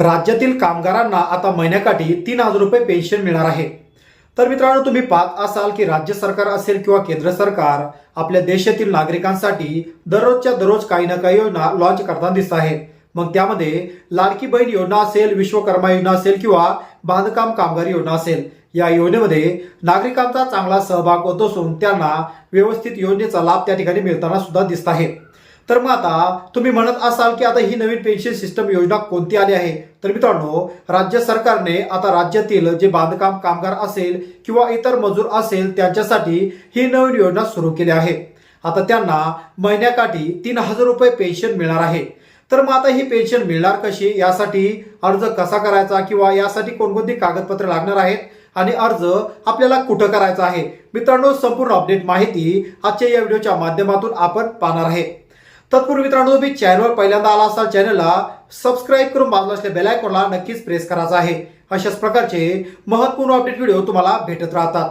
राज्यातील कामगारांना आता महिन्याकाठी तीन हजार रुपये पेन्शन मिळणार आहे. तर मित्रांनो तुम्ही पाहत असाल की राज्य सरकार असेल किंवा केंद्र सरकार आपल्या देशातील नागरिकांसाठी दररोजच्या दररोज काही ना काही योजना लॉन्च करताना दिसत आहे. मग त्यामध्ये लाडकी बहीण योजना असेल विश्वकर्मा योजना असेल किंवा बांधकाम कामगार योजना असेल या योजनेमध्ये नागरिकांचा चांगला सहभाग होत असून त्यांना व्यवस्थित योजनेचा लाभ त्या ठिकाणी मिळताना सुद्धा दिसत आहे. तर मग आता तुम्ही म्हणत असाल की आता ही नवीन पेन्शन सिस्टम योजना कोणती आली आहे? तर मित्रांनो राज्य सरकारने आता राज्यातील जे बांधकाम कामगार असेल किंवा इतर मजूर असेल त्यांच्यासाठी ही नवीन योजना सुरू केली आहे. आता त्यांना महिन्याकाठी तीन हजार रुपये पेन्शन मिळणार आहे. तर मग आता ही पेन्शन मिळणार कशी? यासाठी अर्ज कसा करायचा किंवा यासाठी कोणकोणती कागदपत्रे लागणार आहेत आणि अर्ज आपल्याला कुठं करायचा आहे? मित्रांनो संपूर्ण अपडेट माहिती आजच्या या व्हिडिओच्या माध्यमातून आपण पाहणार आहे. तत्पूर्वी मित्रांनो तुम्ही चॅनलवर पहिल्यांदा आला असाल चॅनलला सबस्क्राईब करून बाजूला असलेल्या बेल आयकॉनला नक्कीच प्रेस करायचा आहे. अशाच प्रकारचे महत्त्वपूर्ण अपडेट व्हिडिओ तुम्हाला भेटत राहतात.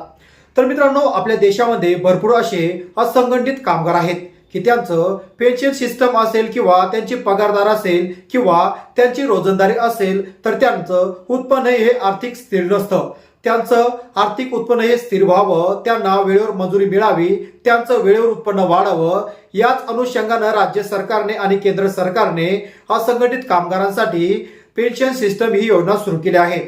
तर मित्रांनो आपल्या देशामध्ये भरपूर असे असंघटित कामगार आहेत. की त्यांचं पेन्शन सिस्टम असेल किंवा त्यांची पगारदार असेल किंवा त्यांची रोजंदारी असेल तर त्यांचं उत्पन्न हे आर्थिक स्थिर नसतं. त्यांचं आर्थिक उत्पन्न हे स्थिर व्हावं त्यांना वेळेवर मजुरी मिळावी त्यांचं वेळेवर उत्पन्न वाढावं याच अनुषंगानं राज्य सरकारने आणि केंद्र सरकारने असंघटित कामगारांसाठी पेन्शन सिस्टम ही योजना सुरू केली आहे.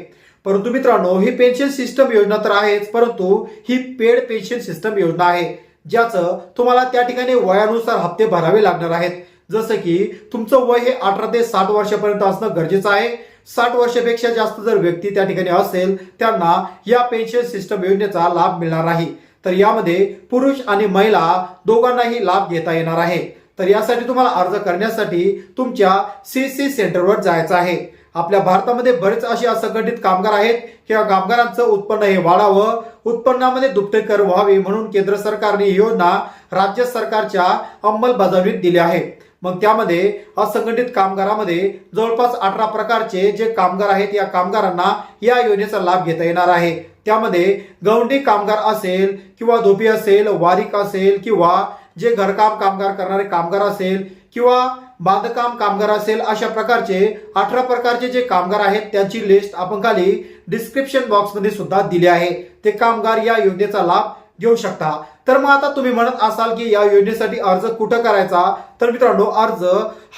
परंतु मित्रांनो ही पेन्शन सिस्टम योजना तर आहेच परंतु ही पेड पेन्शन सिस्टम योजना आहे ज्याचं तुम्हाला त्या ठिकाणी वयानुसार हप्ते भरावे लागणार आहेत. जसं की तुमचं वय हे अठरा ते साठ वर्षापर्यंत असणं गरजेचं आहे. साठ वर्षापेक्षा जास्त जर व्यक्ती त्या ठिकाणी असेल त्यांना या पेन्शन सिस्टम योजनेचा लाभ मिळणार नाही. तर यामध्ये पुरुष आणि महिला दोघांनाही लाभ घेता येणार आहे. तर यासाठी तुम्हाला अर्ज करण्यासाठी तुमच्या सी सी सेंटरवर जायचं आहे. आपल्या भारतामध्ये बरेच असे असंघटित कामगार आहेत. किंवा कामगारांचं उत्पन्न हे वाढावं. उत्पन्नामध्ये दुप्पटीकर व्हावी म्हणून केंद्र सरकारने ही योजना राज्य सरकारच्या अंमलबजावणीत दिली आहे. मग त्यामध्ये असंघटित कामगारामध्ये जवळपास अठरा प्रकारचे जे कामगार आहेत या कामगारांना या योजनेचा लाभ घेता येणार आहे. त्यामध्ये गवंडी कामगार असेल किंवा धोपी असेल वारीक असेल किंवा जे घरकाम कामगार करणारे कामगार असेल किंवा बांधकाम कामगार असेल अशा प्रकारचे अठरा प्रकारचे जे कामगार आहेत त्यांची लिस्ट आपण खाली डिस्क्रिप्शन बॉक्समध्ये सुद्धा दिली आहे. ते कामगार या योजनेचा लाभ घेऊ शकता. तर मग आता तुम्ही म्हणत असाल की या योजनेसाठी अर्ज कुठं करायचा? तर मित्रांनो अर्ज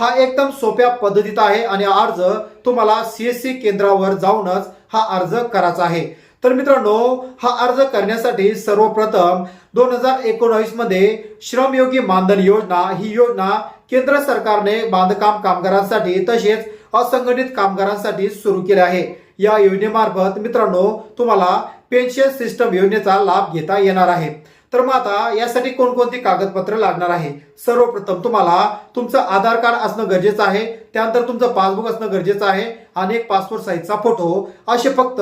हा एकदम सोप्या पद्धतीत आहे आणि अर्ज तुम्हाला सीएससी केंद्रावर जाऊनच हा अर्ज करायचा आहे. तर मित्रांनो हा अर्ज करण्यासाठी सर्वप्रथम दोन हजार एकोणावीसमध्ये श्रमयोगी मानधन योजना ही योजना केंद्र सरकारने बांधकाम कामगारांसाठी तसेच असंघटित कामगारांसाठी सुरू केली आहे. या योजनेमार्फत मित्रांनो तुम्हाला पेन्शन सिस्टम योजनेचा लाभ घेता येणार आहे. तर मग आता यासाठी कोणकोणती कागदपत्र लागणार आहे? सर्वप्रथम तुम्हाला तुमचं आधार कार्ड असणं गरजेचं आहे. त्यानंतर तुमचं पासबुक असणं गरजेचं आहे आणि एक पासपोर्ट साईजचा फोटो. असे फक्त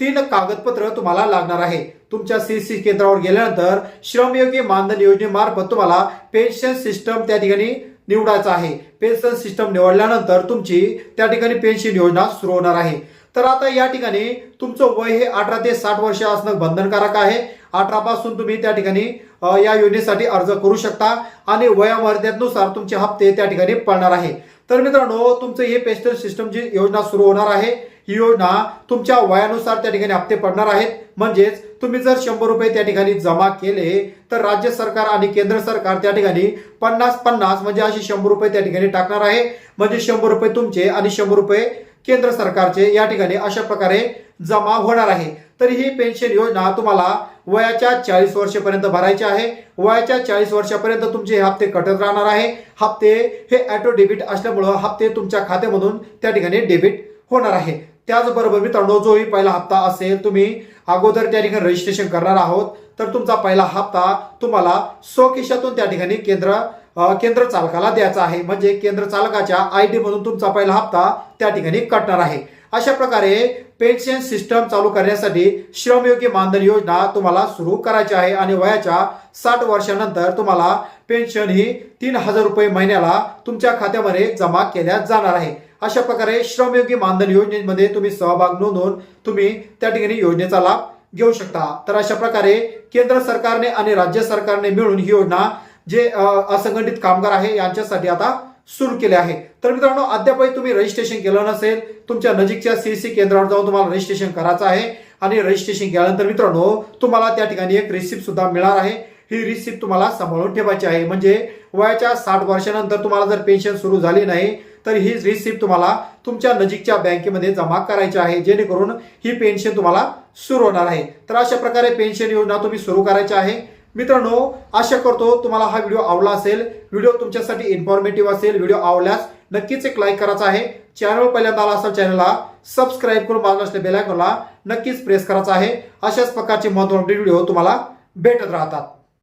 तीन कागदपत्र तुम्हाला लागणार आहे. तुमच्या सीसी केंद्रावर गेल्यानंतर श्रमयोगी मानधन योजनेमार्फत तुम्हाला पेन्शन सिस्टम त्या ठिकाणी निवडायचं आहे. पेन्शन सिस्टम निवडल्यानंतर तुमची त्या ठिकाणी पेन्शन योजना सुरू होणार आहे. तर आता या ठिकाणी तुमचं वय हे अठरा ते साठ वर्ष असणं बंधनकारक आहे. अठरापासून तुम्ही त्या ठिकाणी या योजनेसाठी अर्ज करू शकता आणि वयामर्यादेनुसार तुमचे हप्ते त्या ठिकाणी पडणार आहे. तर मित्रांनो तुमचं हे पेन्शन सिस्टम जी योजना सुरू होणार आहे ही योजना तुमच्या वयानुसार त्या ठिकाणी हप्ते पडणार आहेत. म्हणजेच तुम्ही जर शंभर रुपये त्या ठिकाणी जमा केले तर राज्य सरकार आणि केंद्र सरकार त्या ठिकाणी पन्नास पन्नास म्हणजे असे शंभर रुपये त्या ठिकाणी टाकणार आहे. म्हणजे शंभर रुपये तुमचे आणि शंभर रुपये केंद्र सरकारचे या ठिकाणी अशा प्रकारे जमा होणार आहे. तर ही पेन्शन योजना तुम्हाला वयाच्या चाळीस वर्षापर्यंत भरायची आहे. वयाच्या चाळीस वर्षापर्यंत तुमचे हे हप्ते कटत राहणार आहे. हप्ते हे ॲटो डेबिट असल्यामुळं हप्ते तुमच्या खात्यामधून त्या ठिकाणी डेबिट होणार आहे. त्याचबरोबर मित्रांनो जोही पहिला हप्ता असेल तुम्ही अगोदर त्या ठिकाणी रजिस्ट्रेशन करणार आहोत. तर तुमचा पहिला हप्ता तुम्हाला स्वकिशातून त्या ठिकाणी केंद्र केंद्र चालकाला द्यायचा आहे. म्हणजे केंद्र चालकाच्या आय डी मधून तुमचा पहिला हप्ता त्या ठिकाणी कटणार आहे. अशा प्रकारे पेन्शन सिस्टम चालू करण्यासाठी श्रमयोगी मानधन योजना तुम्हाला सुरू करायची आहे आणि वयाच्या साठ वर्षानंतर तुम्हाला पेन्शन ही तीन हजार रुपये महिन्याला तुमच्या खात्यामध्ये जमा केल्या जाणार आहे. अशा प्रकारे श्रमयोगी मानधन योजनेमध्ये तुम्ही सहभाग नोंदवून तुम्ही त्या ठिकाणी योजनेचा लाभ घेऊ शकता. तर अशा प्रकारे केंद्र सरकारने आणि राज्य सरकारने मिळून ही योजना जे असंघटित कामगार आहे यांच्यासाठी आता सुरू केले आहे. तर मित्रांनो अद्यापही तुम्ही रजिस्ट्रेशन केलं नसेल तुमच्या नजीकच्या सीएससी केंद्रावर जाऊन तुम्हाला रजिस्ट्रेशन करायचं आहे. आणि रजिस्ट्रेशन केल्यानंतर मित्रांनो तुम्हाला त्या ठिकाणी एक रिसिप्ट सुद्धा मिळणार आहे. ही रिसिप्ट तुम्हाला सांभाळून ठेवायची आहे. म्हणजे वयाच्या साठ वर्षानंतर तुम्हाला जर पेन्शन सुरू झाली नाही तर ही रिसिप्ट तुम्हाला तुमच्या नजीकच्या बँकेमध्ये जमा करायची आहे. जेणेकरून ही पेन्शन तुम्हाला सुरू होणार आहे. तर अशा प्रकारे पेन्शन योजना तुम्ही सुरू करायची आहे. मित्रांनो आशा करतो तुम्हाला हा व्हिडिओ आवडला असेल. व्हिडिओ तुमच्यासाठी इन्फॉर्मेटिव्ह असेल. व्हिडिओ आवडल्यास नक्कीच एक लाईक करायचा आहे. चॅनल पहिल्यांदा आला असेल चॅनलला सबस्क्राईब करून बाजूला असल्या बेलायकॉनला नक्कीच प्रेस करायचा आहे. अशाच प्रकारचे महत्त्वाचे व्हिडिओ तुम्हाला भेटत राहतात.